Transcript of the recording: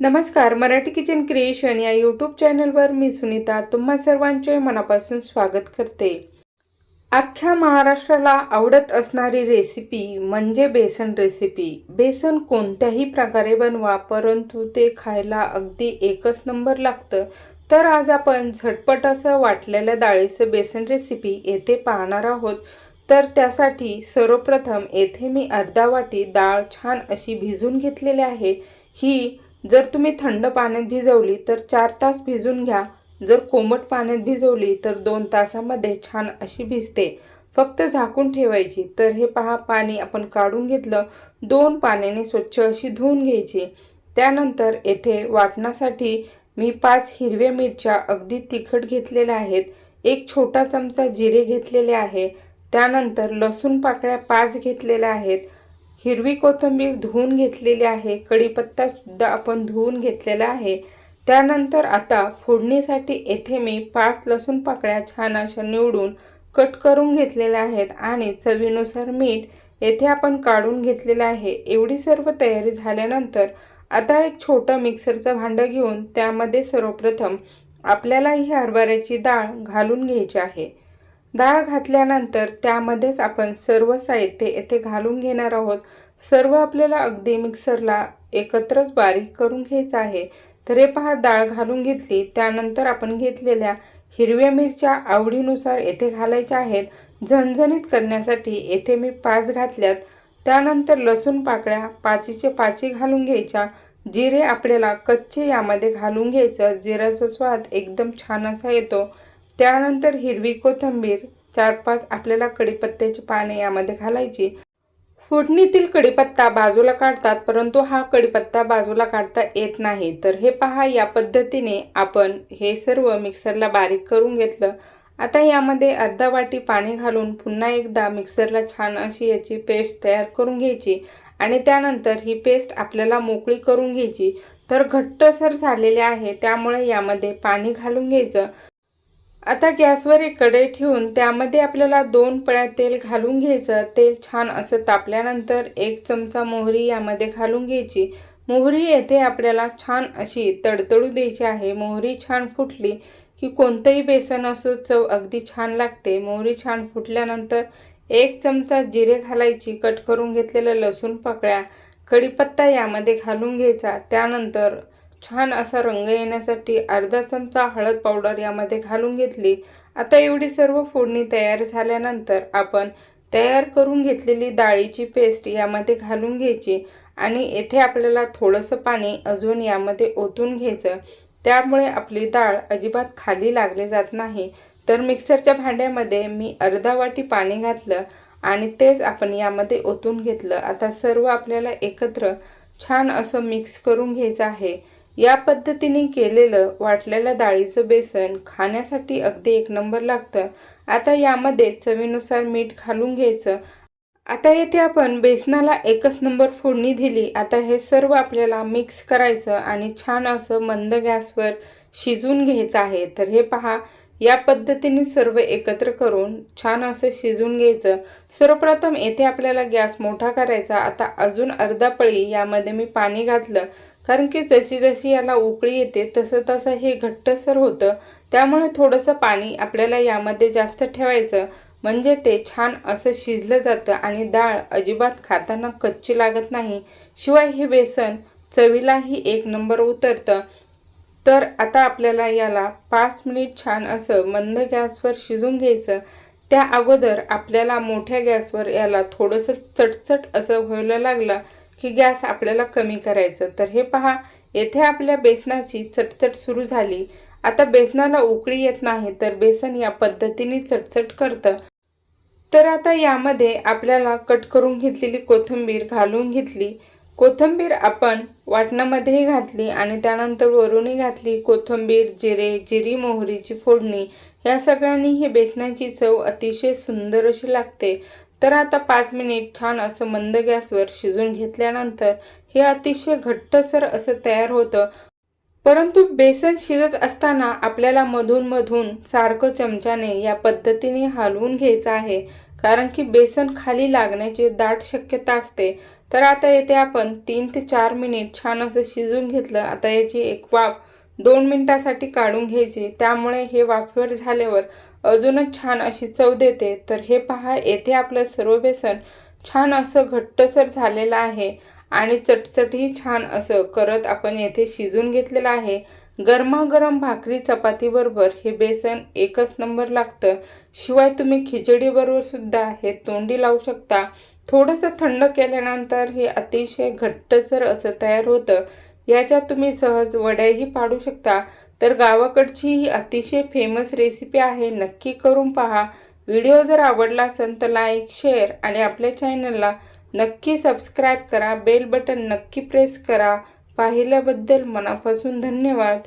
नमस्कार Marathi kitchen creation या YouTube चॅनलवर मी सुनीता तुम्हा सर्वांचे मनापासून स्वागत करते. अख्ख्या महाराष्ट्राला आवडत असणारी रेसिपी म्हणजे बेसन रेसिपी बेसन कोणत्याही प्रकारे बनवा परंतु ते खायला अगदी एकच नंबर लागतं. तर आज आपण झटपट असं वाटलेल्या डाळीचं बेसन रेसिपी येथे पाहणार आहोत. तर त्यासाठी सर्वप्रथम येथे मी अर्धा वाटी डाळ छान अशी भिजून घेतलेली आहे. ही जर तुम्ही थंड पाण्यात भिजवली तर चार तास भिजून घ्या. जर कोमट पाण्यात भिजवली तर दोन तासामध्ये छान अशी भिजते. फक्त झाकून ठेवायची. तर हे पहा पाणी आपण काढून घेतलं. दोन पाण्याने स्वच्छ अशी धुवून घ्यायची. त्यानंतर येथे वाटण्यासाठी मी पाच हिरव्या मिरच्या अगदी तिखट घेतलेल्या आहेत. एक छोटा चमचा जिरे घेतलेले आहे. त्यानंतर लसूण पाकळ्या पाच घेतलेल्या आहेत. हिरवी कोथिंबीर धुवून घेतलेली आहे कढीपत्तासुद्धा आपण धुवून घेतलेला आहे. त्यानंतर आता फोडणीसाठी येथे मी पाच लसूण पाकळ्या छान अशा निवडून कट करून घेतलेल्या आहेत आणि चवीनुसार मीठ येथे आपण काढून घेतलेलं आहे. एवढी सर्व तयारी झाल्यानंतर आता एक छोटं मिक्सरचं भांडं घेऊन त्यामध्ये सर्वप्रथम आपल्याला ही हरभऱ्याची डाळ घालून घ्यायची आहे. डाळ घातल्यानंतर त्यामध्येच आपण सर्व साहित्य येथे घालून घेणार आहोत. सर्व आपल्याला अगदी मिक्सरला एकत्रच बारीक करून घ्यायचं आहे. तर हे पहा डाळ घालून घेतली त्यानंतर आपण घेतलेल्या हिरव्या मिरच्या आवडीनुसार येथे घालायच्या आहेत. झणझणीत करण्यासाठी येथे मी पाच घातल्यात. त्यानंतर लसूण पाकळ्या पाचीचे पाची घालून घ्यायच्या. जिरे आपल्याला कच्चे यामध्ये घालून घ्यायचं. जिऱ्याचा स्वाद एकदम छान असा येतो. त्यानंतर हिरवी कोथिंबीर चार पाच आपल्याला कडीपत्त्याची पाने यामध्ये घालायची. फोडणीतील कढीपत्ता बाजूला काढतात परंतु हा कढीपत्ता बाजूला काढता येत नाही. तर हे पहा या पद्धतीने आपण हे सर्व मिक्सरला बारीक करून घेतलं. आता यामध्ये अर्धा वाटी पाणी घालून पुन्हा एकदा मिक्सरला छान अशी याची पेस्ट तयार करून घ्यायची आणि त्यानंतर ही पेस्ट आपल्याला मोकळी करून घ्यायची. तर घट्टसर झालेले आहे त्यामुळे यामध्ये पाणी घालून घ्यायचं. आता गॅसवर एक कढई ठेवून त्यामध्ये आपल्याला दोन पळ्या तेल घालून घ्यायचं. तेल छान असं तापल्यानंतर एक चमचा मोहरी यामध्ये घालून घ्यायची. मोहरी येथे आपल्याला छान अशी तडतडू द्यायची आहे. मोहरी छान फुटली की कोणतंही बेसन असो चव अगदी छान लागते. मोहरी छान फुटल्यानंतर एक चमचा जिरे घालायची. कट करून घेतलेल्या लसूण पाकळ्या. कढीपत्ता यामध्ये घालून घ्यायचा. त्यानंतर छान असा रंग येण्यासाठी अर्धा चमचा हळद पावडर यामध्ये घालून घेतली. आता एवढी सर्व फोडणी तयार झाल्यानंतर आपण तयार करून घेतलेली डाळीची पेस्ट यामध्ये घालून घ्यायची आणि येथे आपल्याला थोडंसं पाणी अजून यामध्ये ओतून घ्यायचं. त्यामुळे आपली डाळ अजिबात खाली लागली जात नाही. तर मिक्सरच्या भांड्यामध्ये मी अर्धा वाटी पाणी घातलं आणि तेच आपण यामध्ये ओतून घेतलं. आता सर्व आपल्याला एकत्र छान असं मिक्स करून घ्यायचं आहे. या पद्धतीने केलेलं वाटलेलं डाळीचं बेसन खाण्यासाठी अगदी एक नंबर लागतं. आता यामध्ये चवीनुसार मीठ घालून घ्यायचं. आता येथे आपण बेसनाला एकच नंबर फोडणी दिली. आता हे सर्व आपल्याला मिक्स करायचं आणि छान असं मंद गॅसवर शिजून घ्यायचं आहे. तर हे पहा या पद्धतीने सर्व एकत्र करून छान असं शिजून घ्यायचं. सर्वप्रथम येथे आपल्याला गॅस मोठा करायचा. आता अजून अर्धा पळी यामध्ये मी पाणी घातलं. कारण की जशी जशी याला उकळी येते तसं तसं हे घट्टसर होतं. त्यामुळे थोडंसं पाणी आपल्याला यामध्ये जास्त ठेवायचं. म्हणजे ते छान असं शिजलं जातं आणि डाळ अजिबात खाताना कच्ची लागत नाही. शिवाय हे बेसन चवीलाही एक नंबर उतरतं. तर आता आपल्याला याला पाच मिनिट छान असं मंद गॅसवर शिजून घ्यायचं. त्या अगोदर आपल्याला मोठ्या गॅसवर याला थोडंसं चटचट असं व्हायला लागलं. की गॅस आपल्याला कमी करायचं. तर हे पहा येथे आपल्या बेसनाची चटचट सुरू झाली. आता बेसनाला उकळी येत नाही तर बेसन या पद्धतीने चटचट करतं. तर आता यामध्ये आपल्याला कट करून घेतलेली कोथिंबीर घालून घेतली. कोथिंबीर आपण वाटणामध्येही घातली आणि त्यानंतर वरूनही घातली. कोथिंबीर जिरे जिरी मोहरीची फोडणी या सगळ्यांनी ही बेसनाची चव अतिशय सुंदर अशी लागते. तर आता पाच मिनिट छान असं मंद गॅसवर शिजून घेतल्यानंतर हे अतिशय घट्टसर असं तयार होतं. परंतु बेसन शिजत असताना आपल्याला मधून मधून सारखं चमच्याने या पद्धतीने हलवून घ्यायचं आहे. कारण की बेसन खाली लागण्याची दाट शक्यता असते. तर आता येथे आपण तीन ते चार मिनिट छान असं शिजून घेतलं. आता याची एक वाफ दोन मिनटासाठी काढून घ्यायची. त्यामुळे हे वाफेवर झाल्यावर अजूनच छान अशी चव देते. तर हे पहा येथे आपलं सर्व बेसन छान असं घट्टसर झालेलं आहे आणि चटचटही छान असं करत आपण येथे शिजून घेतलेलं आहे. गरमागरम भाकरी चपातीबरोबर हे बेसन एकच नंबर लागतं. शिवाय तुम्ही खिचडीबरोबर सुद्धा हे तोंडी लावू शकता. थोडंसं थंड केल्यानंतर हे अतिशय घट्टसर असं तयार होतं. याच्यात तुम्ही सहज वड्याही पाडू शकता. तर गावाकडची ही अतिशय फेमस रेसिपी आहे. नक्की करून पहा. व्हिडिओ जर आवडला असेल तर लाईक शेअर आणि आपल्या चॅनलला नक्की सबस्क्राईब करा. बेल बटन नक्की प्रेस करा. पाहिल्याबद्दल मनापासून धन्यवाद.